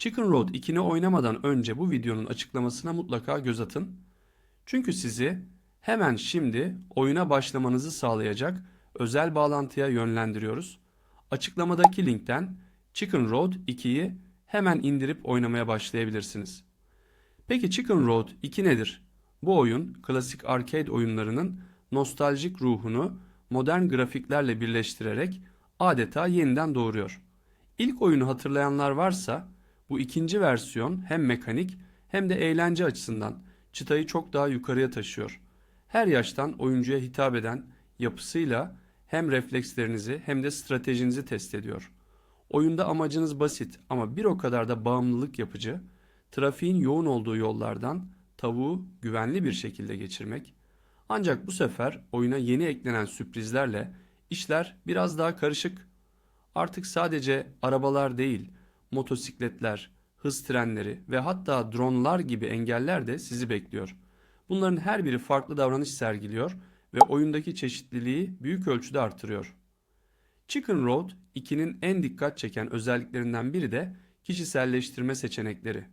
Chicken Road 2'ni oynamadan önce bu videonun açıklamasına mutlaka göz atın. Çünkü sizi hemen şimdi oyuna başlamanızı sağlayacak özel bağlantıya yönlendiriyoruz. Açıklamadaki linkten Chicken Road 2'yi hemen indirip oynamaya başlayabilirsiniz. Peki Chicken Road 2 nedir? Bu oyun klasik arcade oyunlarının nostaljik ruhunu modern grafiklerle birleştirerek adeta yeniden doğuruyor. İlk oyunu hatırlayanlar varsa bu ikinci versiyon hem mekanik hem de eğlence açısından çıtayı çok daha yukarıya taşıyor. Her yaştan oyuncuya hitap eden yapısıyla hem reflekslerinizi hem de stratejinizi test ediyor. Oyunda amacınız basit ama bir o kadar da bağımlılık yapıcı, trafiğin yoğun olduğu yollardan tavuğu güvenli bir şekilde geçirmek. Ancak bu sefer oyuna yeni eklenen sürprizlerle işler biraz daha karışık. Artık sadece arabalar değil, motosikletler, hız trenleri ve hatta dronlar gibi engeller de sizi bekliyor. Bunların her biri farklı davranış sergiliyor ve oyundaki çeşitliliği büyük ölçüde artırıyor. Chicken Road 2'nin en dikkat çeken özelliklerinden biri de kişiselleştirme seçenekleri.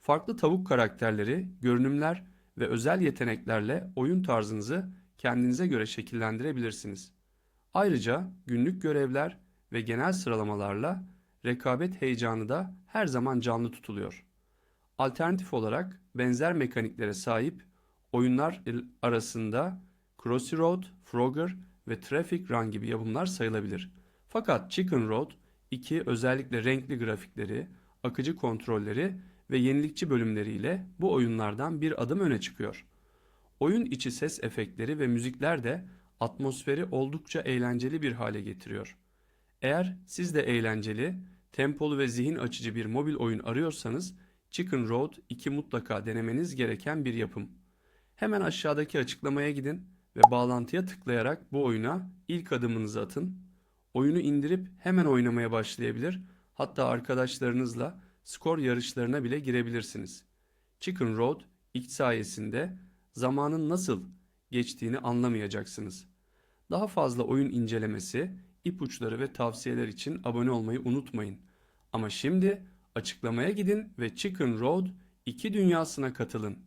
Farklı tavuk karakterleri, görünümler ve özel yeteneklerle oyun tarzınızı kendinize göre şekillendirebilirsiniz. Ayrıca günlük görevler ve genel sıralamalarla rekabet heyecanı da her zaman canlı tutuluyor. Alternatif olarak benzer mekaniklere sahip oyunlar arasında Crossy Road, Frogger ve Traffic Run gibi yapımlar sayılabilir. Fakat Chicken Road 2 özellikle renkli grafikleri, akıcı kontrolleri ve yenilikçi bölümleriyle bu oyunlardan bir adım öne çıkıyor. Oyun içi ses efektleri ve müzikler de atmosferi oldukça eğlenceli bir hale getiriyor. Eğer siz de eğlenceli, tempolu ve zihin açıcı bir mobil oyun arıyorsanız Chicken Road 2 mutlaka denemeniz gereken bir yapım. Hemen aşağıdaki açıklamaya gidin ve bağlantıya tıklayarak bu oyuna ilk adımınızı atın. Oyunu indirip hemen oynamaya başlayabilir, hatta arkadaşlarınızla skor yarışlarına bile girebilirsiniz. Chicken Road ilk sayesinde zamanın nasıl geçtiğini anlamayacaksınız. Daha fazla oyun incelemesi, ipuçları ve tavsiyeler için abone olmayı unutmayın. Ama şimdi açıklamaya gidin ve Chicken Road 2 dünyasına katılın.